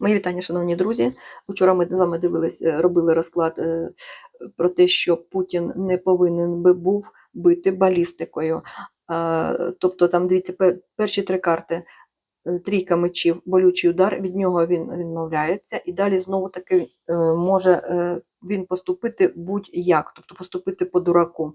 Мої вітання, шановні друзі. Вчора ми з вами дивились, е, робили розклад е, про те, що Путін не повинен би був бити балістикою. Тобто, там дивіться, перші три карти. е, Трійка мечів, болючий удар, від нього він відмовляється, і далі знову таки може він поступити будь-як, тобто поступити по дураку.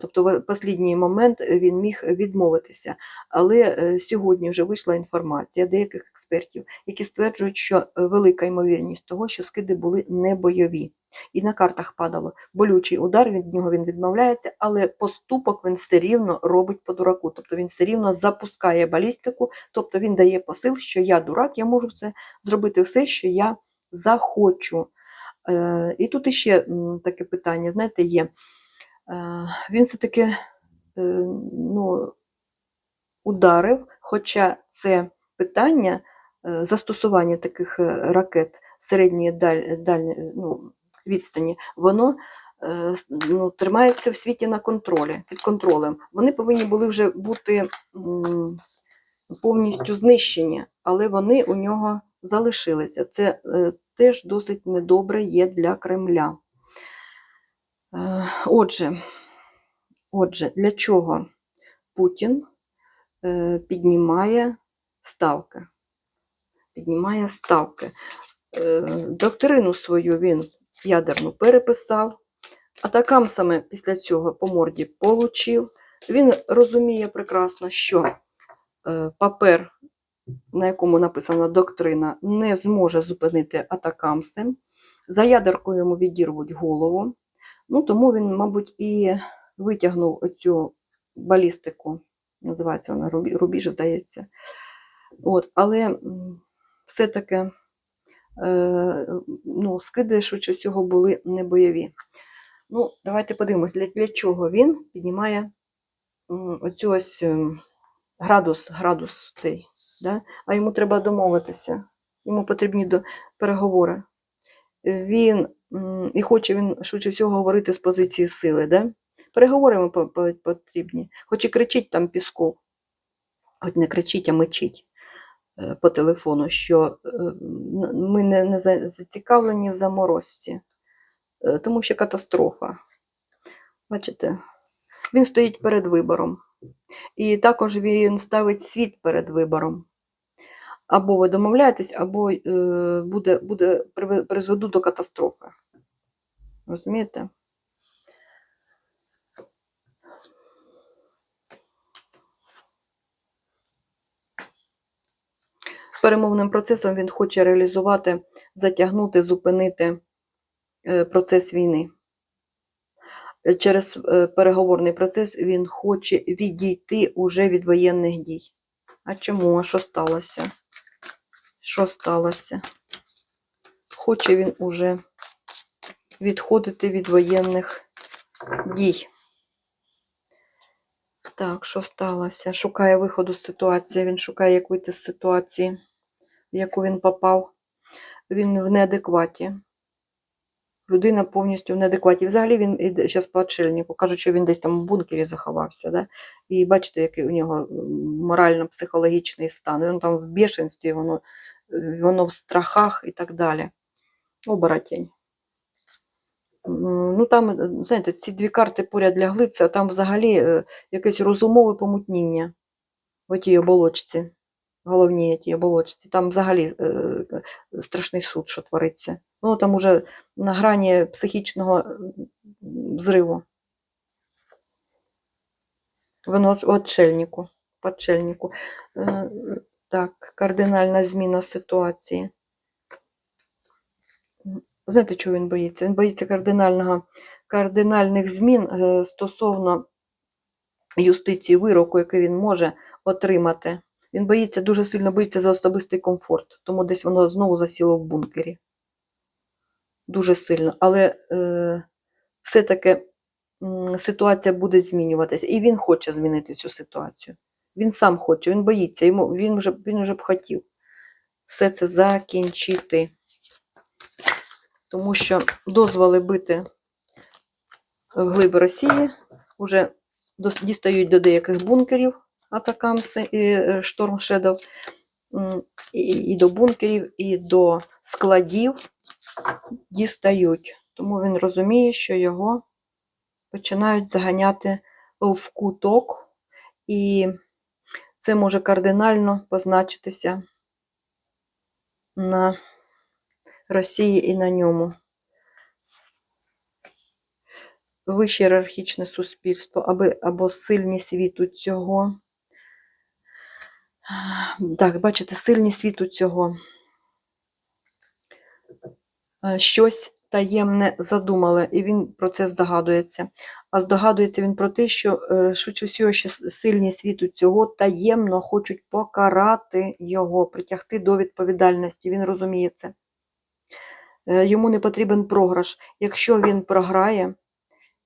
Тобто, в останній момент він міг відмовитися. Але е, сьогодні вже вийшла інформація деяких експертів, які стверджують, що е, велика ймовірність того, що скиди були не бойові. І на картах падало болючий удар, від нього він відмовляється, але поступок він все рівно робить по дураку. Тобто він все рівно запускає балістику, тобто він дає посил, що я дурак, я можу це зробити все, що я захочу. Е, І тут іще таке питання, знаєте, є. Е, Він все-таки е, ну, ударив, хоча це питання застосування таких ракет середньої даль, даль, ну, відстані, воно ну, тримається в світі на контролі, під контролем. Вони повинні були вже бути повністю знищені, але вони у нього залишилися. Це е, теж досить недобре є для Кремля. Е, Отже, отже, для чого Путін е, піднімає ставки? Піднімає ставки. Доктрину свою він ядерну переписав, атакам саме після цього по морді получив. Він розуміє прекрасно, що папер, на якому написана доктрина, не зможе зупинити атакамсем. За ядеркою йому відірвуть голову. Ну, тому він, мабуть, і витягнув оцю балістику, називається вона рубіж, здається. От, але все-таки е, ну, скиди, швидше всього, були не бойові. Ну, давайте подивимось, для, для чого він піднімає оцю ось ем, градус, градус цей. Да? А йому треба домовитися. Йому потрібні до переговори. Він і хоче він швидше всього говорити з позиції сили. Да? Переговори йому по- по- потрібні. Хоч і кричить там Пісков, хоч не кричить, а мечить е, по телефону, що е, ми не, не зацікавлені в заморозці, е, тому що катастрофа. Бачите, він стоїть перед вибором. І також він ставить світ перед вибором. Або ви домовляєтесь, або е, буде, буде, призведу до катастрофи. Розумієте? З перемовним процесом він хоче реалізувати, затягнути, зупинити е, процес війни. Е, Через е, переговорний процес він хоче відійти уже від воєнних дій. А чому? А що сталося? Що сталося? Хоче він уже відходити від воєнних дій. Так, що сталося? Шукає виходу з ситуації. Він шукає, як вийти з ситуації, в яку він попав. Він в неадекваті. Людина повністю в неадекваті. Взагалі він іде зараз по отшельнику. Кажуть, що він десь там в бункері заховався. Да? І бачите, який у нього морально-психологічний стан. Він там в бешенстві, воно, воно в страхах і так далі. Оборотень. М, Ну там, знаєте, ці дві карти поряд лягли, це там взагалі е, якесь розумове помутніння в тій оболочці, головній тій оболочці. Там взагалі е, страшний суд, що твориться. Ну там уже на грані психічного м, зриву. Воно в отшельнику. Е, Так, кардинальна зміна ситуації. Знаєте, чого він боїться? Він боїться кардинального, кардинальних змін е, стосовно юстиції вироку, який він може отримати. Він боїться, дуже сильно боїться за особистий комфорт, тому десь воно знову засіло в бункері. Дуже сильно. Але е, все-таки ситуація буде змінюватися. І він хоче змінити цю ситуацію. Він сам хоче, він боїться, йому, він, вже, він вже б хотів все це закінчити. Тому що дозволи бити в глиб Росії вже дістають до деяких бункерів Атакамси і е, Шторм Шедов. і, до бункерів, і до складів дістають. Тому він розуміє, що його починають заганяти в куток, і це може кардинально позначитися на Росії і на ньому. Вище ієрархічне суспільство або сильні світу цього. Так, бачите, сильні світу цього. Е, Щось таємне задумали, і він про це здогадується. А здогадується він про те, що е, швидше всього, що сильні світу цього таємно хочуть покарати його, притягти до відповідальності. Він розуміє це. Е, Йому не потрібен програш. Якщо він програє,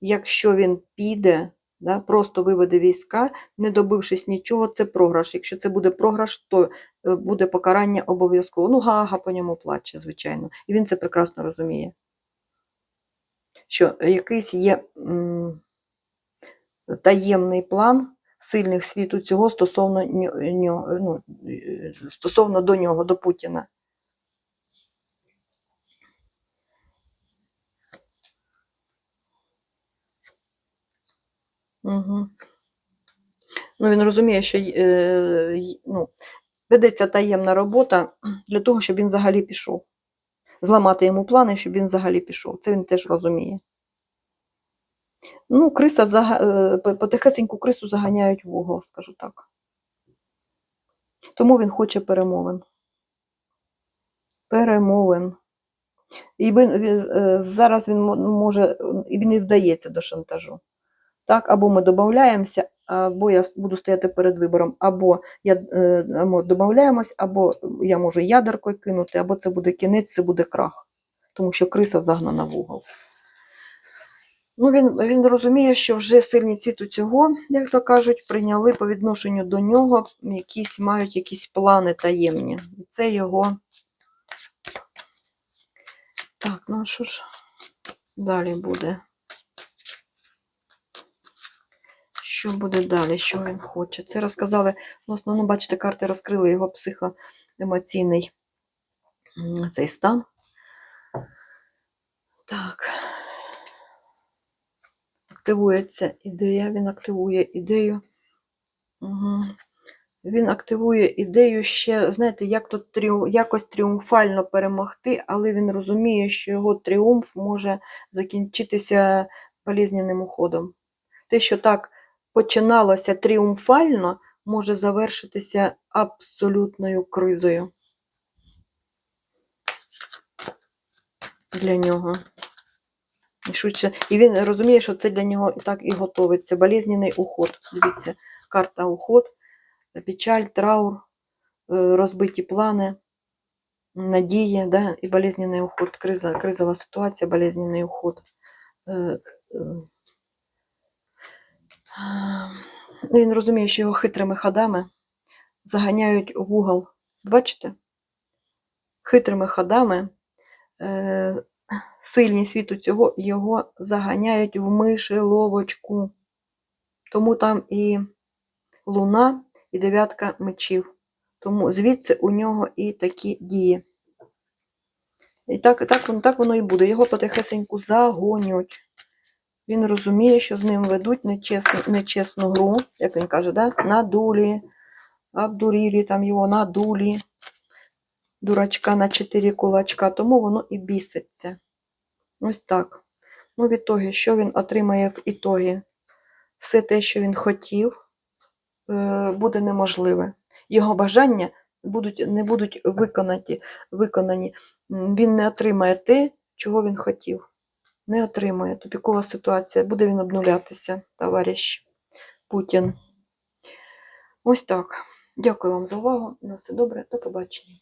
якщо він піде, да, просто виведе війська, не добившись нічого, це програш. Якщо це буде програш, то е, буде покарання обов'язково. Ну, Гага по ньому плаче, звичайно. І він це прекрасно розуміє. Що якийсь є м, таємний план сильних світу цього стосовно, ну, е, стосовно до нього, до Путіна. Угу. Ну, він розуміє, що е, ну, ведеться таємна робота для того, щоб він взагалі пішов. Зламати йому плани, щоб він взагалі пішов. Це він теж розуміє. Ну, криса е, потихесеньку крису заганяють в угол, скажу так. Тому він хоче перемовин. Перемовин. І він, е, зараз він може, і він і вдається до шантажу. Так, або ми додаємося, або я буду стояти перед вибором, або я е, додаємось, або я можу ядеркою кинути, або це буде кінець, це буде крах. Тому що криса загнана в угол. Ну, він, він розуміє, що вже сильні цвіту цього, як то кажуть, прийняли по відношенню до нього, якісь мають якісь плани таємні. І це його. Так, ну що ж далі буде? Що буде далі? Що він хоче? Це розказали, ну, основно, бачите, карти розкрили його психоемоційний цей стан. Так. Активується ідея, він активує ідею. Угу. Він активує ідею ще, знаєте, як тут тріу... якось тріумфально перемогти, але він розуміє, що його тріумф може закінчитися болезненним уходом. Те, що так починалося тріумфально, може завершитися абсолютною кризою для нього. І швидше. І він розуміє, що це для нього і так і готовиться. Болезненний уход. Дивіться, карта уход, печаль, траур, е, розбиті плани, надії, да? і болезненний уход. Криза, кризова ситуація, болезненний уход. Е, е. Ну, Він розуміє, що його хитрими ходами заганяють в угол. Бачите? Хитрими ходами е, сильні світу цього його заганяють в мишеловочку. Тому там і луна, і дев'ятка мечів. Тому звідси у нього і такі дії. І так, так, так воно і буде. Його потихесеньку загонять. Він розуміє, що з ним ведуть нечесну, нечесну гру, як він каже, да? надулі, обдурілі там його, надулі, дурачка на чотири кулачка, тому воно і біситься. Ось так. Ну, в ітогі, що він отримає в ітогі? Все те, що він хотів, е, буде неможливе. Його бажання будуть, не будуть виконані. Він не отримає те, чого він хотів. Не отримає. Тупікова ситуація. Буде він обнулятися, товариш Путін. Ось так. Дякую вам за увагу. На все добре. До побачення.